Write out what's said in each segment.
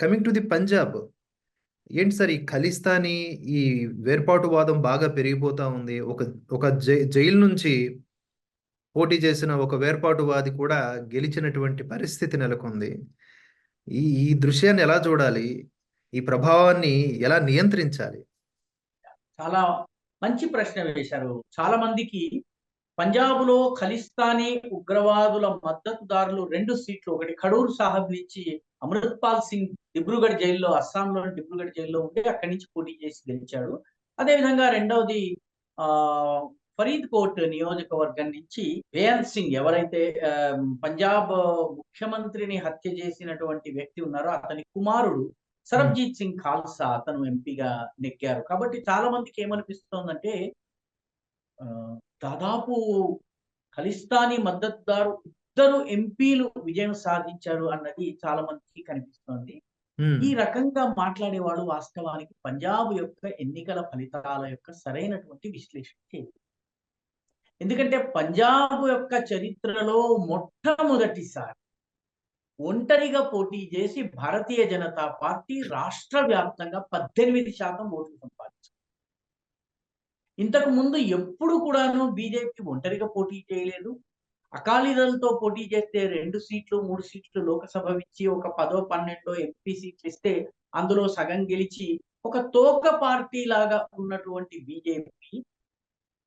Coming to the Punjab ఏంటి sir ఈ ఖలిస్తానీ ఈ వేర్పాటువాదం బాగా పెరిగిపోతా ఉంది. ఒక ఒక జై జైలు నుంచి పోటీ చేసిన ఒక వేర్పాటువాది కూడా గెలిచినటువంటి పరిస్థితి నెలకొంది. ఈ ఈ దృశ్యాన్ని ఎలా చూడాలి? ఈ ప్రభావాన్ని ఎలా నియంత్రించాలి? చాలా మంచి ప్రశ్న వేశారు. చాలా మందికి పంజాబ్లో ఖలిస్తానీ ఉగ్రవాదుల మద్దతుదారులు రెండు సీట్లు ఒకటి ఖడూర్ సాహబ్ నుంచి అమృత్పాల్ సింగ్ దిబ్రూగఢ్ జైల్లో అస్సాంలోని దిబ్రూగఢ్ జైల్లో ఉండి అక్కడి నుంచి పోటీ చేసి గెలిచాడు. అదేవిధంగా రెండవది ఆ ఫరీద్ కోట్ నియోజకవర్గం నుంచి వేయంత్ సింగ్ ఎవరైతే పంజాబ్ ముఖ్యమంత్రిని హత్య చేసినటువంటి వ్యక్తి ఉన్నారో అతని కుమారుడు సరబ్జీత్ సింగ్ ఖాల్సా అతను ఎంపీగా నెగ్గారు. కాబట్టి చాలా మందికి ఏమనిపిస్తోందంటే ఆ, దాదాపు ఖలిస్తానీ మద్దతుదారు ఇద్దరు ఎంపీలు విజయం సాధించారు అన్నది చాలా మందికి కనిపిస్తోంది. ఈ రకంగా మాట్లాడేవాడు వాస్తవానికి పంజాబ్ యొక్క ఎన్నికల ఫలితాల యొక్క సరైనటువంటి విశ్లేషణ చేయదు ఎందుకంటే పంజాబ్ యొక్క చరిత్రలో మొట్టమొదటిసారి ఒంటరిగా పోటీ చేసి భారతీయ జనతా పార్టీ రాష్ట్ర వ్యాప్తంగా పద్దెనిమిది శాతం ఓట్లు సంపాదించింది. ఇంతకు ముందు ఎప్పుడు కూడాను బీజేపీ ఒంటరిగా పోటీ చేయలేదు. అకాలీదళతో పోటీ చేస్తే రెండు సీట్లు మూడు సీట్లు లోకసభ ఇచ్చి ఒక పదో పన్నెండో ఎంపీ సీట్లు ఇస్తే అందులో సగం గెలిచి ఒక తోక పార్టీ లాగా ఉన్నటువంటి బీజేపీ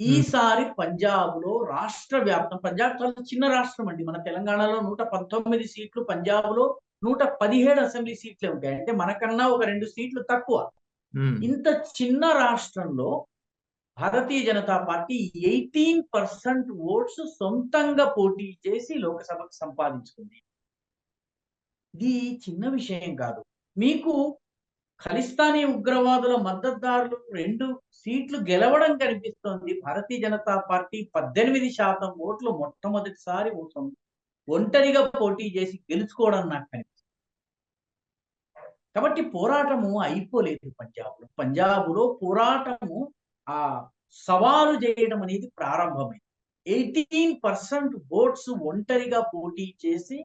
ఈసారి పంజాబ్లో రాష్ట్ర వ్యాప్తం పంజాబ్ చాలా చిన్న రాష్ట్రం అండి. మన తెలంగాణలో నూట పంతొమ్మిది సీట్లు పంజాబ్లో నూట పదిహేడు అసెంబ్లీ సీట్లే ఉంటాయి. అంటే మనకన్నా ఒక రెండు సీట్లు తక్కువ. ఇంత చిన్న రాష్ట్రంలో Bharatiya Janata Party eighteen percent votes సొంతంగా పోటీ చేసి లోక్సభకు సంపాదించుకుంది. ఇది చిన్న విషయం కాదు. మీకు ఖలిస్తానీ ఉగ్రవాదుల మద్దతుదారులు రెండు సీట్లు గెలవడం కనిపిస్తోంది. భారతీయ జనతా పార్టీ పద్దెనిమిది శాతం ఓట్లు మొట్టమొదటిసారి ఓ- ఒంటరిగా పోటీ చేసి గెలుచుకోవడం నాకు కనిపిస్తుంది. కాబట్టి పోరాటము అయిపోలేదు పంజాబ్లో పంజాబ్లో పోరాటము ఆ సవాలు చేయడం అనేది ప్రారంభమైంది. ఎయిటీన్ పర్సెంట్ ఓట్స్ ఒంటరిగా పోటీ చేసి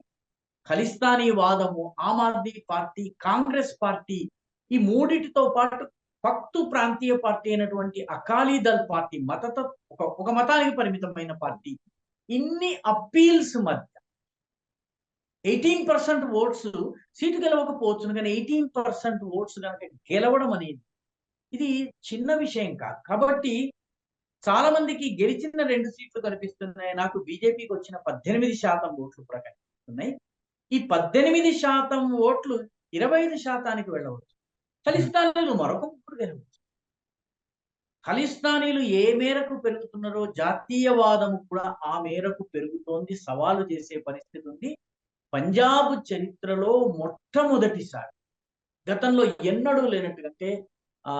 Khalistani వాదము Aam Aadmi party Congress party ఈ మూడిటితో పాటు పక్తు ప్రాంతీయ పార్టీ అయినటువంటి అకాలీ దళ్ పార్టీ మతత ఒక ఒక మతానికి పరిమితమైన పార్టీ. ఇన్ని అప్పీల్స్ మధ్య ఎయిటీన్ పర్సెంట్ ఓట్స్ సీటు గెలవకపోవచ్చు కానీ ఎయిటీన్ పర్సెంట్ ఓట్స్ కనుక గెలవడం అనేది ఇది చిన్న విషయం కాదు. కాబట్టి చాలా మందికి గెలిచిన రెండు సీట్లు కనిపిస్తున్నాయి. నాకు బీజేపీకి వచ్చిన పద్దెనిమిది శాతం ఓట్లు కూడా కనిపిస్తున్నాయి ఈ పద్దెనిమిది శాతం ఓట్లు ఇరవై ఐదు శాతానికి వెళ్ళవచ్చు. ఖలిస్తానీలు మరొక ముగ్గురు గెలవచ్చు. ఖలిస్తానీలు ఏ మేరకు పెరుగుతున్నారో జాతీయవాదం కూడా ఆ మేరకు పెరుగుతోంది. సవాలు చేసే పరిస్థితి ఉంది. పంజాబ్ చరిత్రలో మొట్టమొదటిసారి గతంలో ఎన్నడూ లేనట్టుగా ఆ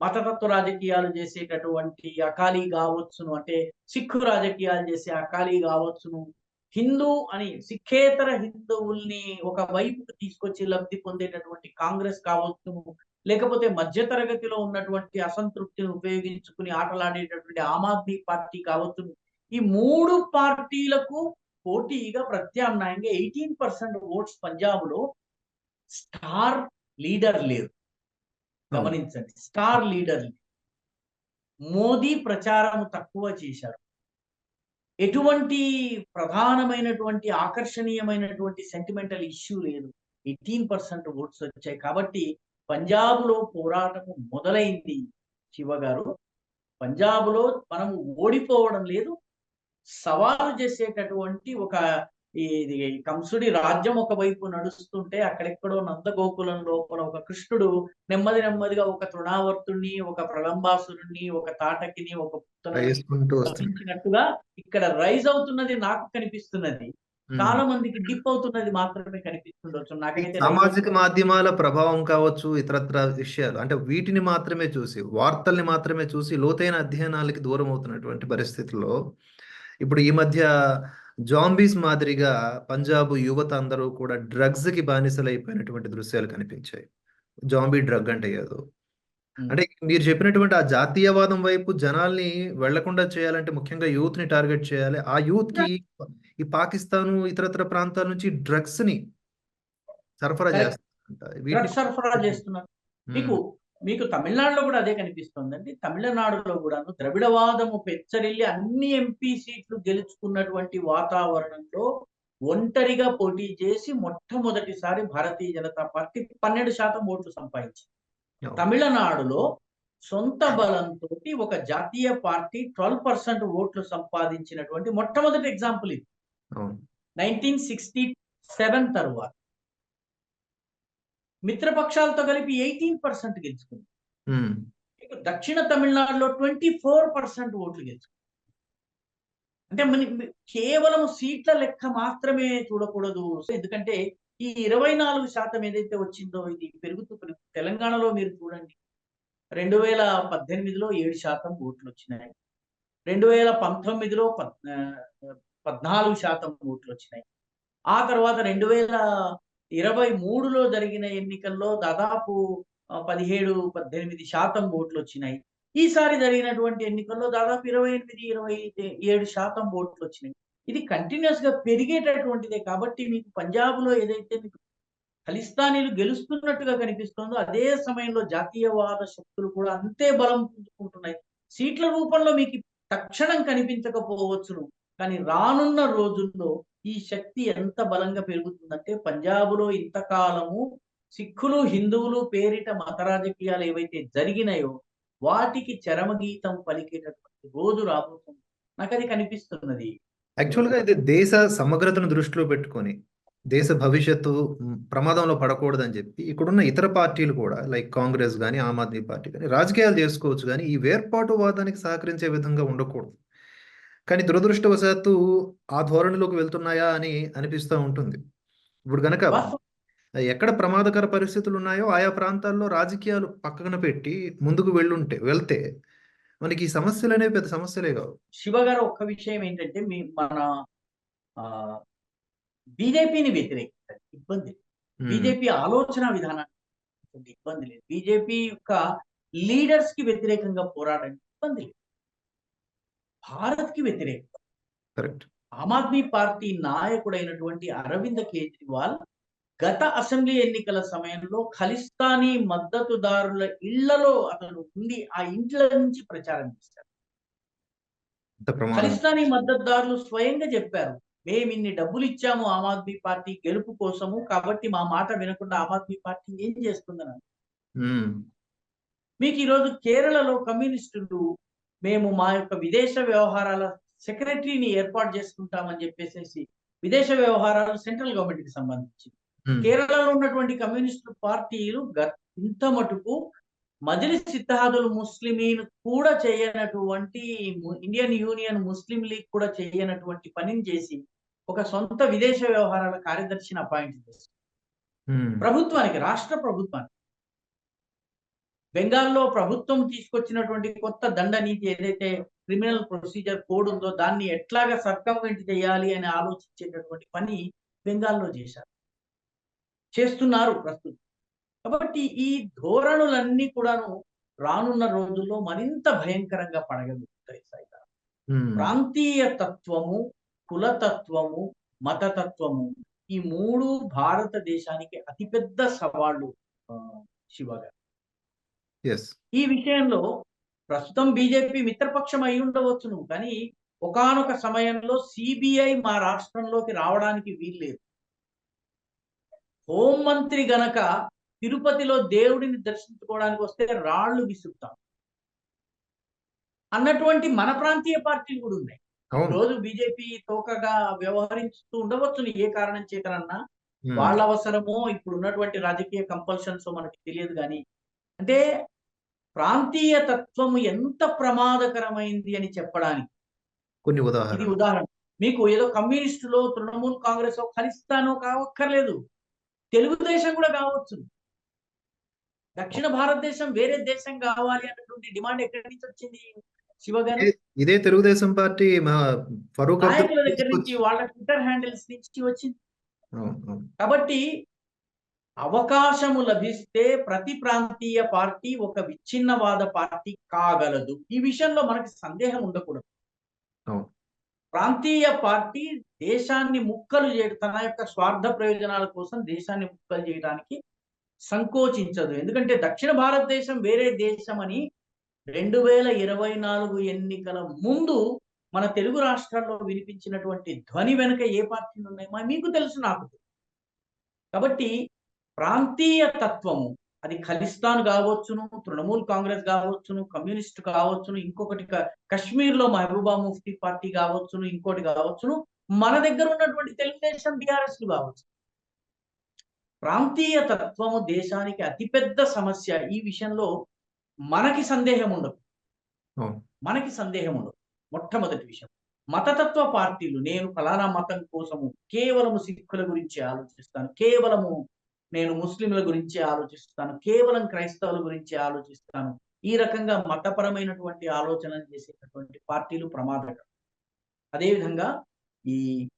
మతతత్వ రాజకీయాలు చేసేటటువంటి అకాలీ కావచ్చును అంటే సిక్కు రాజకీయాలు చేసే అకాలీ కావచ్చును హిందూ అని సిఖేతర హిందువుల్ని ఒక వైపుకు తీసుకొచ్చి లబ్ధి పొందేటటువంటి కాంగ్రెస్ కావచ్చును లేకపోతే మధ్యతరగతిలో ఉన్నటువంటి అసంతృప్తిని ఉపయోగించుకుని ఆటలాడేటటువంటి ఆమ్ ఆద్మీ పార్టీ కావచ్చును ఈ మూడు పార్టీలకు పోటీగా ప్రత్యామ్నాయంగా ఎయిటీన్ పర్సెంట్ ఓట్స్ పంజాబ్లో స్టార్ లీడర్ లేరు. గమనించండి. స్టార్ లీడర్ మోదీ ప్రచారం తక్కువ చేశారు. ఎటువంటి ప్రధానమైనటువంటి ఆకర్షణీయమైనటువంటి సెంటిమెంటల్ ఇష్యూ లేదు. ఎయిటీన్ పర్సెంట్ ఓట్స్ వచ్చాయి కాబట్టి పంజాబ్లో మొదలైంది శివ గారు పంజాబ్లో మనము ఓడిపోవడం లేదు. సవాలు చేసేటటువంటి ఒక ఇది కంసుడి రాజ్యం ఒకవైపు నడుస్తుంటే అక్కడెక్కడో నందగోకులం లోపల ఒక కృష్ణుడు నెమ్మది నెమ్మదిగా ఒక తృణావర్తుణ్ణి ఒక ప్రలంబాసురుణ్ణి ఒక తాటకిని ఒక రచించినట్టుగా ఇక్కడ రైజ్ అవుతున్నది నాకు కనిపిస్తున్నది. చాలా మందికి డిప్ అవుతున్నది మాత్రమే కనిపిస్తుండొచ్చు. నాకైతే సామాజిక మాధ్యమాల ప్రభావం కావచ్చు ఇతరత్ర విషయాలు అంటే వీటిని మాత్రమే చూసి వార్తల్ని మాత్రమే చూసి లోతైన అధ్యయనాలకి దూరం అవుతున్నటువంటి పరిస్థితుల్లో ఇప్పుడు ఈ మధ్య జాంబీస్ మాదిరిగా పంజాబ్ యువత అందరూ కూడా డ్రగ్స్కి బానిసలైపోయినటువంటి దృశ్యాలు కనిపించాయి. జాంబీ డ్రగ్ అంటే ఏదో. అంటే మీరు చెప్పినటువంటి ఆ జాతీయవాదం వైపు జనాల్ని వెళ్ళకుండా చేయాలంటే ముఖ్యంగా యూత్ని టార్గెట్ చేయాలి. ఆ యూత్కి ఈ పాకిస్తాను ఇతరత్ర ప్రాంతాల నుంచి డ్రగ్స్ని సరఫరా చేస్తున్నారు. మీకు మీకు తమిళనాడులో కూడా అదే కనిపిస్తుందండి. తమిళనాడులో కూడాను ద్రవిడవాదము పెచ్చరిల్లి అన్ని ఎంపీ సీట్లు గెలుచుకున్నటువంటి వాతావరణంలో ఒంటరిగా పోటీ చేసి మొట్టమొదటిసారి భారతీయ జనతా పార్టీ పన్నెండు శాతం ఓట్లు సంపాదించింది. తమిళనాడులో సొంత బలంతో ఒక జాతీయ పార్టీ ట్వెల్వ్ పర్సెంట్ ఓట్లు సంపాదించినటువంటి మొట్టమొదటి ఎగ్జాంపుల్ ఇది. నైన్టీన్ సిక్స్టీ సెవెన్ తరువాత మిత్రపక్షాలతో కలిపి ఎయిటీన్ పర్సెంట్ గెలుచుకుంది. దక్షిణ తమిళనాడులో ట్వంటీ ఫోర్ పర్సెంట్ ఓట్లు గెలుచుకుంది. అంటే మన కేవలం సీట్ల లెక్క మాత్రమే చూడకూడదు. ఎందుకంటే ఈ ఇరవై నాలుగు శాతం ఏదైతే వచ్చిందో ఇది పెరుగుతూ పెరుగు తెలంగాణలో మీరు చూడండి. రెండు వేల పద్దెనిమిదిలో ఏడు శాతం ఓట్లు వచ్చినాయి. రెండు వేల పంతొమ్మిదిలో పద్నాలుగు శాతం ఓట్లు వచ్చినాయి. ఆ తర్వాత రెండు వేల ఇరవై మూడులో జరిగిన ఎన్నికల్లో దాదాపు పదిహేడు పద్దెనిమిది శాతం ఓట్లు వచ్చినాయి ఈసారి జరిగినటువంటి ఎన్నికల్లో దాదాపు ఇరవై ఎనిమిది ఇరవై ఏడు శాతం ఓట్లు వచ్చినాయి ఇది కంటిన్యూస్గా పెరిగేటటువంటిదే కాబట్టి మీకు పంజాబ్లో ఏదైతే మీకు ఖలిస్తానీలు గెలుస్తున్నట్టుగా కనిపిస్తుందో అదే సమయంలో జాతీయవాద శక్తులు కూడా అంతే బలం పుంజుకుంటున్నాయి. సీట్ల రూపంలో మీకు తక్షణం కనిపించకపోవచ్చును. కానీ రానున్న రోజుల్లో ఈ శక్తి ఎంత బలంగా పెరుగుతుందంటే పంజాబులో ఇంతకాలము సిక్కులు హిందువులు పేరిట మత రాజకీయాలు ఏవైతే జరిగినాయో వాటికి చరమగీతం పలికేటటువంటి రోజు రాబోతుంది. నాకు అది కనిపిస్తున్నది. యాక్చువల్గా ఇది దేశ సమగ్రతను దృష్టిలో పెట్టుకొని దేశ భవిష్యత్తు ప్రమాదంలో పడకూడదని చెప్పి ఇక్కడున్న ఇతర పార్టీలు కూడా లైక్ కాంగ్రెస్ కానీ ఆమ్ ఆద్మీ పార్టీ కానీ రాజకీయాలు చేసుకోవచ్చు కానీ ఈ వేర్పాటువాదానికి సహకరించే విధంగా ఉండకూడదు. కానీ దురదృష్టవశాత్తు ఆ ధోరణిలోకి వెళ్తున్నాయా అని అనిపిస్తూ ఉంటుంది. ఇప్పుడు గనక. ఎక్కడ ప్రమాదకర పరిస్థితులు ఉన్నాయో ఆయా ప్రాంతాల్లో రాజకీయాలు పక్కన పెట్టి ముందుకు వెళ్ళుంటే వెళ్తే మనకి ఈ సమస్యలు అనేవి పెద్ద సమస్యలే కావు. శివ గారు ఒక్క విషయం ఏంటంటే మీ మన ఆ బీజేపీని వ్యతిరేకించారు ఇబ్బంది బీజేపీ ఆలోచన విధానానికి ఇబ్బంది లేదు. బీజేపీ యొక్క లీడర్స్కి వ్యతిరేకంగా పోరాడండి ఇబ్బంది లేదు. భారత్కి వ్యతిరేకం. కరెక్ట్. ఆమ్ ఆద్మీ పార్టీ నాయకుడైనటువంటి అరవింద్ కేజ్రీవాల్ గత అసెంబ్లీ ఎన్నికల సమయంలో ఖలిస్తానీ మద్దతుదారుల ఇళ్ళలో అతను ఉండి ఆ ఇంట్ల నుంచి ప్రచారం చేశారు. ఖలిస్తానీ మద్దతుదారులు స్వయంగా చెప్పారు మేము ఇన్ని డబ్బులు ఇచ్చాము ఆమ్ ఆద్మీ పార్టీ గెలుపు కోసము కాబట్టి మా మాట వినకుండా ఆమ్ ఆద్మీ పార్టీ ఏం చేస్తుందని మీకు ఈరోజు కేరళలో కమ్యూనిస్టులు మేము మా యొక్క విదేశ వ్యవహారాల సెక్రటరీని ఏర్పాటు చేసుకుంటామని చెప్పేసి విదేశ వ్యవహారాలు సెంట్రల్ గవర్నమెంట్కి సంబంధించి ఉమ్, కేరళలో ఉన్నటువంటి కమ్యూనిస్టు పార్టీలు ఇంత మటుకు మజ్లిస్ ఇత్తహాదుల్ ముస్లిమీన్ కూడా చేయనటువంటి ఇండియన్ యూనియన్ ముస్లిం లీగ్ కూడా చేయనటువంటి పనిని చేసి ఒక సొంత విదేశ వ్యవహారాల కార్యదర్శిని అపాయింట్ చేసి ఉమ్, ప్రభుత్వానికి రాష్ట్ర ప్రభుత్వానికి. బెంగాల్లో ప్రభుత్వం తీసుకొచ్చినటువంటి కొత్త దండ నీతి ఏదైతే క్రిమినల్ ప్రొసీజర్ కోడ్ ఉందో దాన్ని ఎట్లాగా సర్కంవెంట్ చేయాలి అని ఆలోచించేటటువంటి పని బెంగాల్లో చేశారు. చేస్తున్నారు ప్రస్తుతం. కాబట్టి ఈ ధోరణులన్నీ కూడాను రానున్న రోజుల్లో మరింత భయంకరంగా పడగలుగుతాయి సైతం. ప్రాంతీయ తత్వము కులతత్వము మతతత్వము ఈ మూడు భారతదేశానికి అతిపెద్ద సవాళ్ళు ఆ, శివ గారు. ఎస్ ఈ విషయంలో ప్రస్తుతం బీజేపీ మిత్రపక్షం అయి ఉండవచ్చును కానీ ఒకానొక సమయంలో సిబిఐ మా రాష్ట్రంలోకి రావడానికి వీల్లేదు. హోంమంత్రి గనక తిరుపతిలో దేవుడిని దర్శించుకోవడానికి వస్తే రాళ్ళు విసురుతాం. అన్నటువంటి మన ప్రాంతీయ పార్టీలు కూడా ఉన్నాయి. రోజు బీజేపీ తోకగా వ్యవహరిస్తూ ఉండవచ్చును ఏ కారణం చేతనన్నా. ఉమ్, వాళ్ళ అవసరమో ఇప్పుడు ఉన్నటువంటి రాజకీయ కంపల్షన్స్ మనకి తెలియదు కానీ అంటే ప్రాంతీయ తత్వము ఎంత ప్రమాదకరమైంది అని చెప్పడానికి. కొన్ని ఉదాహరణ ఉదాహరణ. మీకు ఏదో కమ్యూనిస్టులో తృణమూల్ కాంగ్రెస్ ఖలిస్తానో కావక్కర్లేదు. తెలుగుదేశం కూడా కావచ్చు. దక్షిణ భారతదేశం వేరే దేశం కావాలి అన్నటువంటి డిమాండ్ ఎక్కడి నుంచి వచ్చింది? శివ గారు ఇదే- తెలుగుదేశం పార్టీ నాయకుల దగ్గర నుంచి వాళ్ళ ట్విట్టర్ హ్యాండిల్స్ నుంచి వచ్చింది. కాబట్టి అవకాశము లభిస్తే ప్రతి ప్రాంతీయ పార్టీ ఒక విచ్ఛిన్నవాద పార్టీ కాగలదు ఈ విషయంలో మనకి సందేహం ఉండకూడదు. ప్రాంతీయ పార్టీ దేశాన్ని ముక్కలు చేయడం తన యొక్క స్వార్థ ప్రయోజనాల కోసం దేశాన్ని ముక్కలు చేయడానికి సంకోచించదు ఎందుకంటే దక్షిణ భారతదేశం వేరే దేశం అని రెండు వేల ఇరవై నాలుగు ఎన్నికల ముందు మన తెలుగు రాష్ట్రాల్లో వినిపించినటువంటి ధ్వని వెనుక ఏ పార్టీలు ఉన్నాయి మీకు తెలుసు నాకు. కాబట్టి ప్రాంతీయ తత్వము అది ఖలిస్తాన్ కావచ్చును తృణమూల్ కాంగ్రెస్ కావచ్చును కమ్యూనిస్ట్ కావచ్చును ఇంకొకటి క- కశ్మీర్లో మహబూబా ముఫ్తీ పార్టీ కావచ్చును ఇంకోటి కావచ్చును మన దగ్గర ఉన్నటువంటి తెలుగుదేశం బీఆర్ఎస్ కావచ్చు. ప్రాంతీయ తత్వము దేశానికి అతిపెద్ద సమస్య. ఈ విషయంలో మనకి సందేహం ఉండదు. మనకి సందేహం ఉండదు. మొట్టమొదటి విషయం. మతతత్వ పార్టీలు నేను ఫలానా మతం కోసము కేవలము సిక్కుల గురించి ఆలోచిస్తాను. కేవలము నేను ముస్లింల గురించి ఆలోచిస్తాను కేవలం క్రైస్తవుల గురించి ఆలోచిస్తాను. ఈ రకంగా మతపరమైనటువంటి ఆలోచనలు చేసేటటువంటి పార్టీలు ప్రమాదకరం. అదేవిధంగా ఈ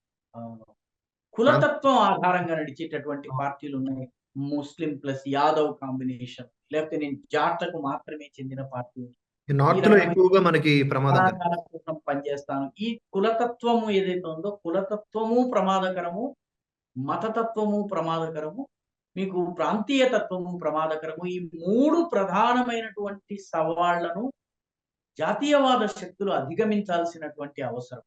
కులతత్వం ఆధారంగా నడిచేటటువంటి పార్టీలు ఉన్నాయి. ముస్లిం ప్లస్ యాదవ్ కాంబినేషన్ లేకపోతే నేను జాట్లకు మాత్రమే చెందిన పార్టీ. ఈ నార్త్లో ఎక్కువగా మనకి ప్రమాదం కోసం పనిచేస్తాను. ఈ కులతత్వము ఏదైతే ఉందో కులతత్వము ప్రమాదకరము మతతత్వము ప్రమాదకరము మీకు ప్రాంతీయ తత్వము ప్రమాదకరము. ఈ మూడు ప్రధానమైనటువంటి సవాళ్ళను జాతీయవాద శక్తులు అధిగమించాల్సినటువంటి అవసరం.